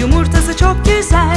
Yumurtası çok güzel.